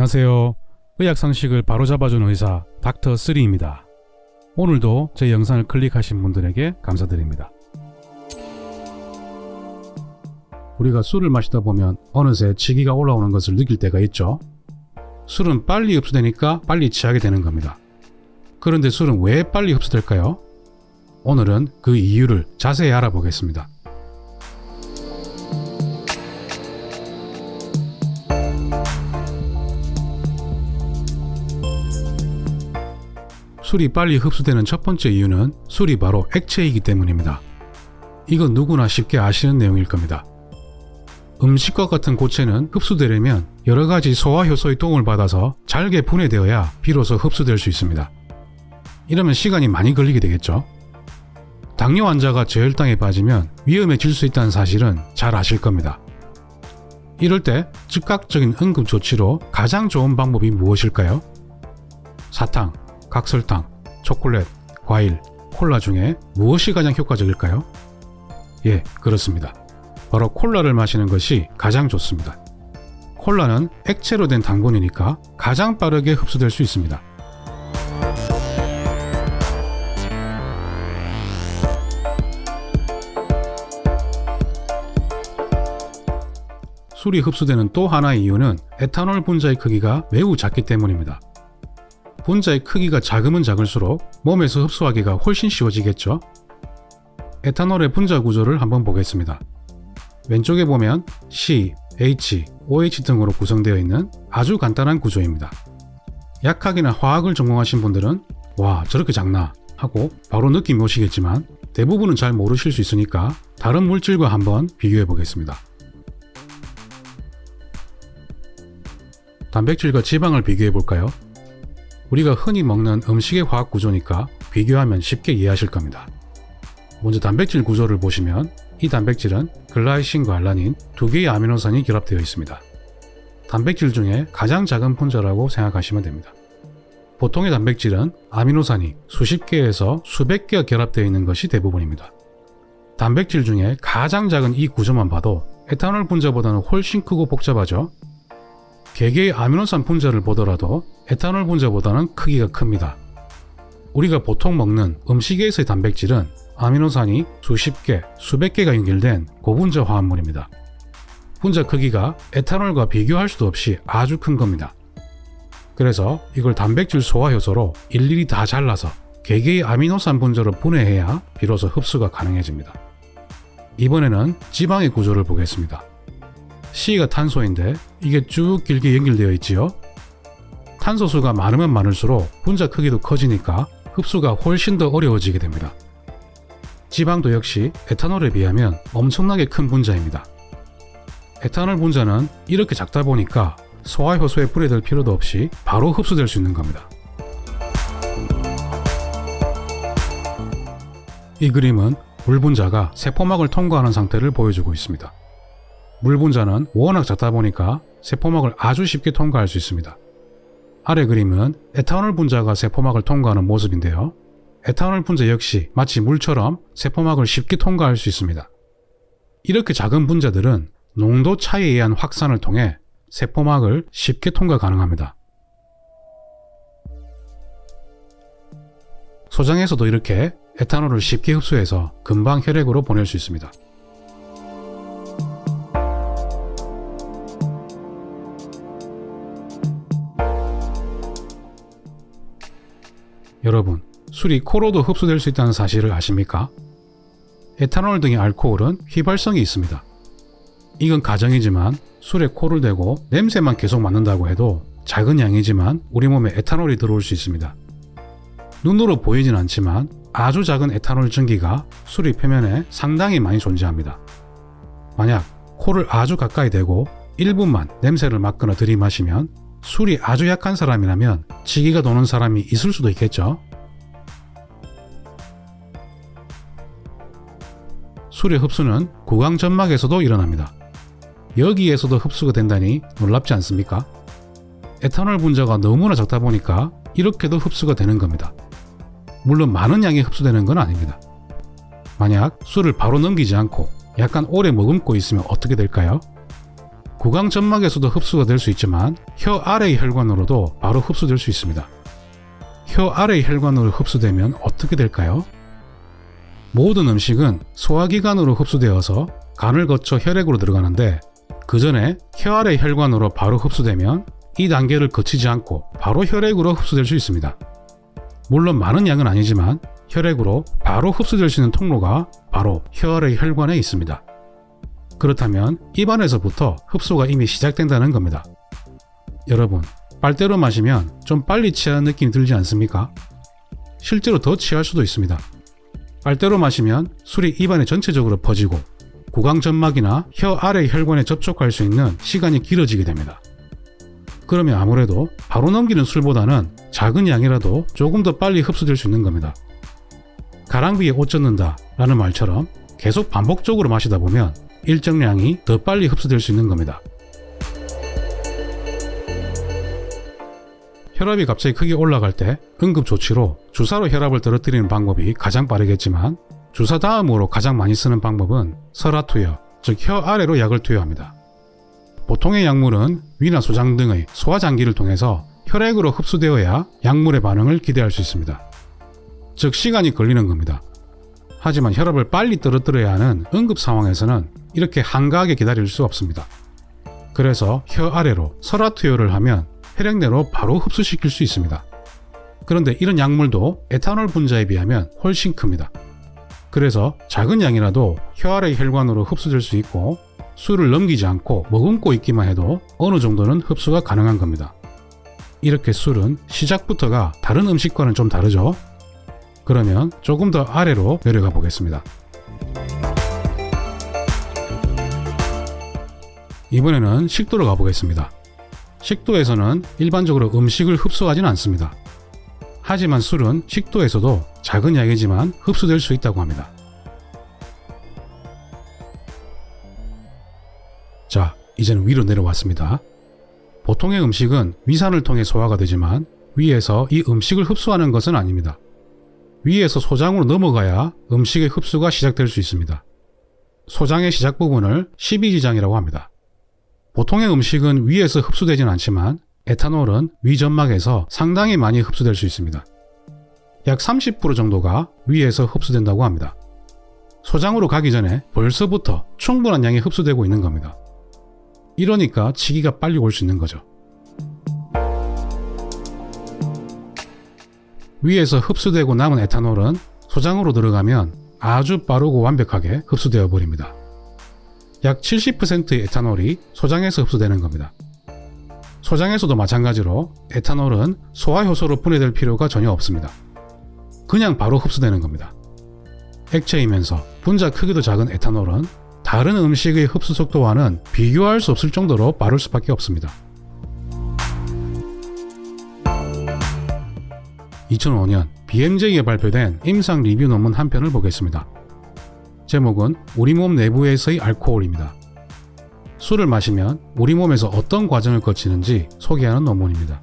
안녕하세요. 의학 상식을 바로잡아준 의사 닥터 3입니다. 오늘도 제 영상을 클릭하신 분들에게 감사드립니다. 우리가 술을 마시다 보면 어느새 치기가 올라오는 것을 느낄 때가 있죠. 술은 빨리 흡수되니까 빨리 취하게 되는 겁니다. 그런데 술은 왜 빨리 흡수될까요? 오늘은 그 이유를 자세히 알아보겠습니다. 술이 빨리 흡수되는 첫 번째 이유는 술이 바로 액체이기 때문입니다. 이건 누구나 쉽게 아시는 내용일 겁니다. 음식과 같은 고체는 흡수되려면 여러 가지 소화 효소의 도움을 받아서 잘게 분해되어야 비로소 흡수될 수 있습니다. 이러면 시간이 많이 걸리게 되겠죠. 당뇨 환자가 저혈당에 빠지면 위험해질 수 있다는 사실은 잘 아실 겁니다. 이럴 때 즉각적인 응급 조치로 가장 좋은 방법이 무엇일까요? 사탕, 각설탕, 초콜릿, 과일, 콜라 중에 무엇이 가장 효과적일까요? 예, 그렇습니다. 바로 콜라를 마시는 것이 가장 좋습니다. 콜라는 액체로 된 당분이니까 가장 빠르게 흡수될 수 있습니다. 술이 흡수되는 또 하나의 이유는 에탄올 분자의 크기가 매우 작기 때문입니다. 분자의 크기가 작으면 작을수록 몸에서 흡수하기가 훨씬 쉬워지겠죠? 에탄올의 분자 구조를 한번 보겠습니다. 왼쪽에 보면 C, H, OH 등으로 구성되어 있는 아주 간단한 구조입니다. 약학이나 화학을 전공하신 분들은 와 저렇게 작나 하고 바로 느낌이 오시겠지만 대부분은 잘 모르실 수 있으니까 다른 물질과 한번 비교해 보겠습니다. 단백질과 지방을 비교해 볼까요? 우리가 흔히 먹는 음식의 화학 구조니까 비교하면 쉽게 이해하실 겁니다. 먼저 단백질 구조를 보시면 이 단백질은 글라이신과 알라닌 두 개의 아미노산이 결합되어 있습니다. 단백질 중에 가장 작은 분자라고 생각하시면 됩니다. 보통의 단백질은 아미노산이 수십 개에서 수백 개가 결합되어 있는 것이 대부분입니다. 단백질 중에 가장 작은 이 구조만 봐도 에탄올 분자보다는 훨씬 크고 복잡하죠. 개개의 아미노산 분자를 보더라도 에탄올 분자보다는 크기가 큽니다. 우리가 보통 먹는 음식에서의 단백질은 아미노산이 수십 개, 수백 개가 연결된 고분자 화합물입니다. 분자 크기가 에탄올과 비교할 수도 없이 아주 큰 겁니다. 그래서 이걸 단백질 소화 효소로 일일이 다 잘라서 개개의 아미노산 분자로 분해해야 비로소 흡수가 가능해집니다. 이번에는 지방의 구조를 보겠습니다. C가 탄소인데 이게 쭉 길게 연결되어 있지요. 탄소수가 많으면 많을수록 분자 크기도 커지니까 흡수가 훨씬 더 어려워지게 됩니다. 지방도 역시 에탄올에 비하면 엄청나게 큰 분자입니다. 에탄올 분자는 이렇게 작다 보니까 소화 효소에 분해될 필요도 없이 바로 흡수될 수 있는 겁니다. 이 그림은 물 분자가 세포막을 통과하는 상태를 보여주고 있습니다. 물 분자는 워낙 작다 보니까 세포막을 아주 쉽게 통과할 수 있습니다. 아래 그림은 에탄올 분자가 세포막을 통과하는 모습인데요. 에탄올 분자 역시 마치 물처럼 세포막을 쉽게 통과할 수 있습니다. 이렇게 작은 분자들은 농도 차이에 의한 확산을 통해 세포막을 쉽게 통과 가능합니다. 소장에서도 이렇게 에탄올을 쉽게 흡수해서 금방 혈액으로 보낼 수 있습니다. 여러분, 술이 코로도 흡수될 수 있다는 사실을 아십니까? 에탄올 등의 알코올은 휘발성이 있습니다. 이건 가정이지만 술에 코를 대고 냄새만 계속 맡는다고 해도 작은 양이지만 우리 몸에 에탄올이 들어올 수 있습니다. 눈으로 보이진 않지만 아주 작은 에탄올 증기가 술이 표면에 상당히 많이 존재합니다. 만약 코를 아주 가까이 대고 1분만 냄새를 맡거나 들이마시면 술이 아주 약한 사람이라면 치기가 도는 사람이 있을 수도 있겠죠. 술의 흡수는 구강 점막에서도 일어납니다. 여기에서도 흡수가 된다니 놀랍지 않습니까? 에탄올 분자가 너무나 작다 보니까 이렇게도 흡수가 되는 겁니다. 물론 많은 양이 흡수되는 건 아닙니다. 만약 술을 바로 넘기지 않고 약간 오래 머금고 있으면 어떻게 될까요? 구강 점막에서도 흡수가 될 수 있지만 혀 아래의 혈관으로도 바로 흡수될 수 있습니다. 혀 아래의 혈관으로 흡수되면 어떻게 될까요? 모든 음식은 소화기관으로 흡수되어서 간을 거쳐 혈액으로 들어가는데 그 전에 혀 아래 혈관으로 바로 흡수되면 이 단계를 거치지 않고 바로 혈액으로 흡수될 수 있습니다. 물론 많은 양은 아니지만 혈액으로 바로 흡수될 수 있는 통로가 바로 혀 아래 혈관에 있습니다. 그렇다면 입안에서부터 흡수가 이미 시작된다는 겁니다. 여러분, 빨대로 마시면 좀 빨리 취하는 느낌이 들지 않습니까? 실제로 더 취할 수도 있습니다. 빨대로 마시면 술이 입안에 전체적으로 퍼지고 구강점막이나 혀 아래 혈관에 접촉할 수 있는 시간이 길어지게 됩니다. 그러면 아무래도 바로 넘기는 술보다는 작은 양이라도 조금 더 빨리 흡수될 수 있는 겁니다. 가랑비에 옷 젖는다 라는 말처럼 계속 반복적으로 마시다 보면 일정량이 더 빨리 흡수될 수 있는 겁니다. 혈압이 갑자기 크게 올라갈 때 응급조치로 주사로 혈압을 떨어뜨리는 방법이 가장 빠르겠지만 주사 다음으로 가장 많이 쓰는 방법은 설화 투여, 즉 혀 아래로 약을 투여합니다. 보통의 약물은 위나 소장 등의 소화장기를 통해서 혈액으로 흡수되어야 약물의 반응을 기대할 수 있습니다. 즉 시간이 걸리는 겁니다. 하지만 혈압을 빨리 떨어뜨려야 하는 응급 상황에서는 이렇게 한가하게 기다릴 수 없습니다. 그래서 혀 아래로 설화 투여를 하면 혈액 내로 바로 흡수시킬 수 있습니다. 그런데 이런 약물도 에탄올 분자에 비하면 훨씬 큽니다. 그래서 작은 양이라도 혀 아래 혈관으로 흡수될 수 있고 술을 넘기지 않고 머금고 있기만 해도 어느 정도는 흡수가 가능한 겁니다. 이렇게 술은 시작부터가 다른 음식과는 좀 다르죠? 그러면 조금 더 아래로 내려가 보겠습니다. 이번에는 식도로 가보겠습니다. 식도에서는 일반적으로 음식을 흡수하지는 않습니다. 하지만 술은 식도에서도 작은 양이지만 흡수될 수 있다고 합니다. 자, 이제는 위로 내려왔습니다. 보통의 음식은 위산을 통해 소화가 되지만 위에서 이 음식을 흡수하는 것은 아닙니다. 위에서 소장으로 넘어가야 음식의 흡수가 시작될 수 있습니다. 소장의 시작 부분을 12지장이라고 합니다. 보통의 음식은 위에서 흡수되진 않지만 에탄올은 위점막에서 상당히 많이 흡수될 수 있습니다. 약 30% 정도가 위에서 흡수된다고 합니다. 소장으로 가기 전에 벌써부터 충분한 양이 흡수되고 있는 겁니다. 이러니까 치기가 빨리 올 수 있는 거죠. 위에서 흡수되고 남은 에탄올은 소장으로 들어가면 아주 빠르고 완벽하게 흡수되어 버립니다. 약 70%의 에탄올이 소장에서 흡수되는 겁니다. 소장에서도 마찬가지로 에탄올은 소화효소로 분해될 필요가 전혀 없습니다. 그냥 바로 흡수되는 겁니다. 액체이면서 분자 크기도 작은 에탄올은 다른 음식의 흡수 속도와는 비교할 수 없을 정도로 빠를 수밖에 없습니다. 2005년 BMJ에 발표된 임상 리뷰 논문 한 편을 보겠습니다. 제목은 우리 몸 내부에서의 알코올입니다. 술을 마시면 우리 몸에서 어떤 과정을 거치는지 소개하는 논문입니다.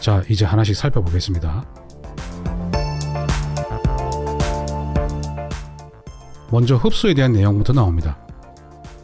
자, 이제 하나씩 살펴보겠습니다. 먼저 흡수에 대한 내용부터 나옵니다.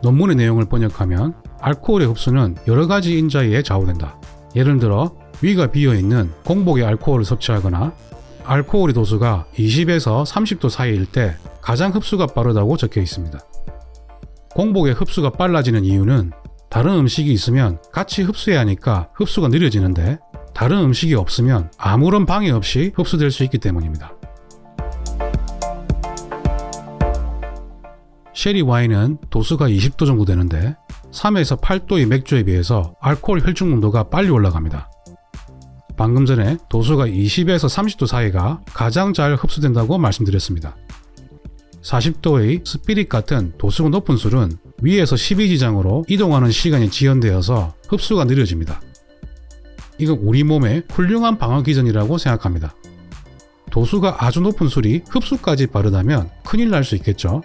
논문의 내용을 번역하면 알코올의 흡수는 여러 가지 인자에 좌우된다. 예를 들어 위가 비어 있는 공복에 알코올을 섭취하거나 알코올의 도수가 20에서 30도 사이일 때 가장 흡수가 빠르다고 적혀 있습니다. 공복의 흡수가 빨라지는 이유는 다른 음식이 있으면 같이 흡수해야 하니까 흡수가 느려지는데 다른 음식이 없으면 아무런 방해 없이 흡수될 수 있기 때문입니다. 쉐리 와인은 도수가 20도 정도 되는데 3에서 8도의 맥주에 비해서 알코올 혈중 농도가 빨리 올라갑니다. 방금 전에 도수가 20에서 30도 사이가 가장 잘 흡수된다고 말씀드렸습니다. 40도의 스피릿 같은 도수가 높은 술은 위에서 12지장으로 이동하는 시간이 지연되어서 흡수가 느려집니다. 이건 우리 몸의 훌륭한 방어 기전이라고 생각합니다. 도수가 아주 높은 술이 흡수까지 빠르다면 큰일 날 수 있겠죠.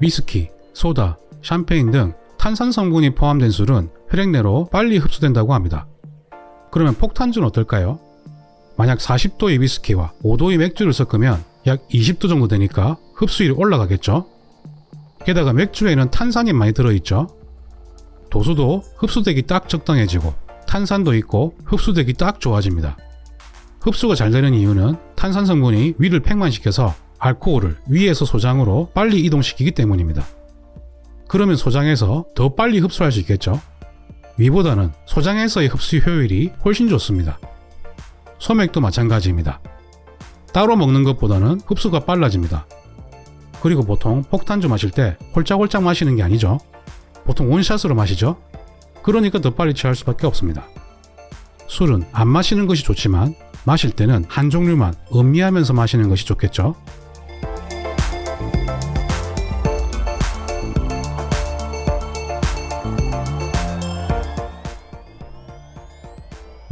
위스키, 소다, 샴페인 등 탄산 성분이 포함된 술은 혈액 내로 빨리 흡수된다고 합니다. 그러면 폭탄주는 어떨까요? 만약 40도의 위스키와 5도의 맥주를 섞으면 약 20도 정도 되니까 흡수율이 올라가겠죠. 게다가 맥주에는 탄산이 많이 들어있죠. 도수도 흡수되기 딱 적당해지고 탄산도 있고 흡수되기 딱 좋아집니다. 흡수가 잘 되는 이유는 탄산 성분이 위를 팽만시켜서 알코올을 위에서 소장으로 빨리 이동시키기 때문입니다. 그러면 소장에서 더 빨리 흡수할 수 있겠죠. 위보다는 소장에서의 흡수 효율이 훨씬 좋습니다. 소맥도 마찬가지입니다. 따로 먹는 것보다는 흡수가 빨라집니다. 그리고 보통 폭탄주 마실 때 홀짝홀짝 마시는 게 아니죠. 보통 원샷으로 마시죠. 그러니까 더 빨리 취할 수밖에 없습니다. 술은 안 마시는 것이 좋지만 마실 때는 한 종류만 음미하면서 마시는 것이 좋겠죠.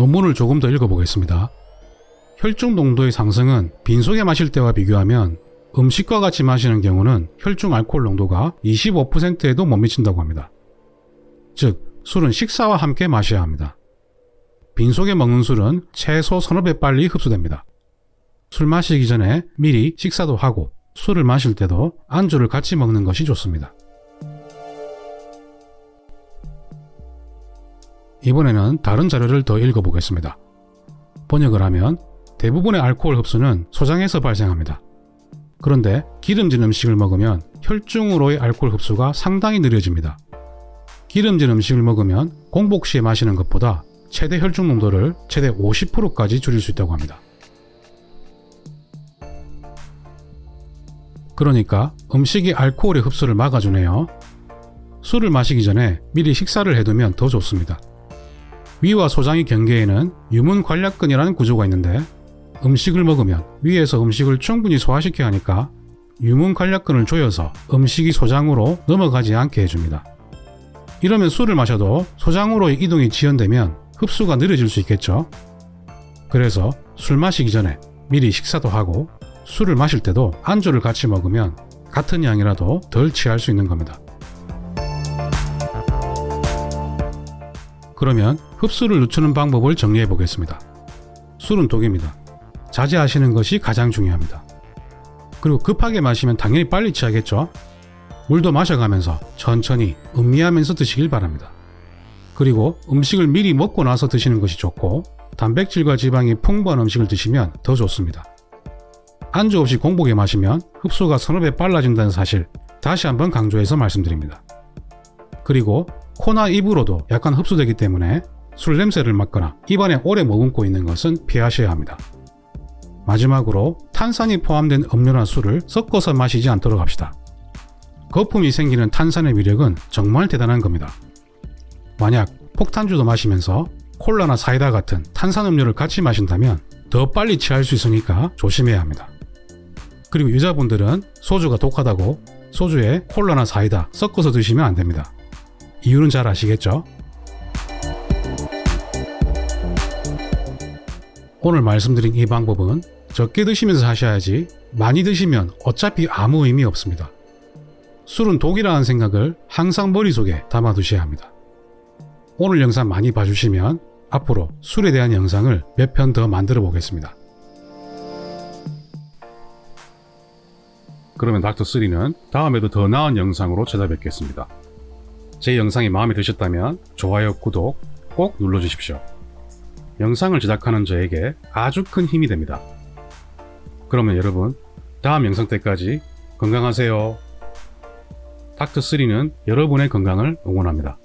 논문을 조금 더 읽어보겠습니다. 혈중 농도의 상승은 빈속에 마실 때와 비교하면 음식과 같이 마시는 경우는 혈중 알코올 농도가 25%에도 못 미친다고 합니다. 즉, 술은 식사와 함께 마셔야 합니다. 빈속에 먹는 술은 최소 서너 배 빨리 흡수됩니다. 술 마시기 전에 미리 식사도 하고 술을 마실 때도 안주를 같이 먹는 것이 좋습니다. 이번에는 다른 자료를 더 읽어보겠습니다. 번역을 하면 대부분의 알코올 흡수는 소장에서 발생합니다. 그런데 기름진 음식을 먹으면 혈중으로의 알코올 흡수가 상당히 느려집니다. 기름진 음식을 먹으면 공복 시에 마시는 것보다 최대 혈중 농도를 최대 50%까지 줄일 수 있다고 합니다. 그러니까 음식이 알코올의 흡수를 막아주네요. 술을 마시기 전에 미리 식사를 해두면 더 좋습니다. 위와 소장의 경계에는 유문 관략근이라는 구조가 있는데 음식을 먹으면 위에서 음식을 충분히 소화시켜야 하니까 유문 관략근을 조여서 음식이 소장으로 넘어가지 않게 해줍니다. 이러면 술을 마셔도 소장으로의 이동이 지연되면 흡수가 느려질 수 있겠죠. 그래서 술 마시기 전에 미리 식사도 하고 술을 마실 때도 안주를 같이 먹으면 같은 양이라도 덜 취할 수 있는 겁니다. 그러면 흡수를 늦추는 방법을 정리해 보겠습니다. 술은 독입니다. 자제하시는 것이 가장 중요합니다. 그리고 급하게 마시면 당연히 빨리 취하겠죠? 물도 마셔가면서 천천히 음미하면서 드시길 바랍니다. 그리고 음식을 미리 먹고 나서 드시는 것이 좋고 단백질과 지방이 풍부한 음식을 드시면 더 좋습니다. 안주 없이 공복에 마시면 흡수가 서너 배 빨라진다는 사실 다시 한번 강조해서 말씀드립니다. 그리고 코나 입으로도 약간 흡수되기 때문에 술 냄새를 맡거나 입안에 오래 머금고 있는 것은 피하셔야 합니다. 마지막으로 탄산이 포함된 음료나 술을 섞어서 마시지 않도록 합시다. 거품이 생기는 탄산의 위력은 정말 대단한 겁니다. 만약 폭탄주도 마시면서 콜라나 사이다 같은 탄산 음료를 같이 마신다면 더 빨리 취할 수 있으니까 조심해야 합니다. 그리고 여자분들은 소주가 독하다고 소주에 콜라나 사이다 섞어서 드시면 안 됩니다. 이유는 잘 아시겠죠? 오늘 말씀드린 이 방법은 적게 드시면서 하셔야지 많이 드시면 어차피 아무 의미 없습니다. 술은 독이라는 생각을 항상 머릿속에 담아 두셔야 합니다. 오늘 영상 많이 봐주시면 앞으로 술에 대한 영상을 몇 편 더 만들어 보겠습니다. 그러면 닥터3는 다음에도 더 나은 영상으로 찾아뵙겠습니다. 제 영상이 마음에 드셨다면 좋아요, 구독 꼭 눌러주십시오. 영상을 제작하는 저에게 아주 큰 힘이 됩니다. 그러면 여러분, 다음 영상 때까지 건강하세요. 닥터3는 여러분의 건강을 응원합니다.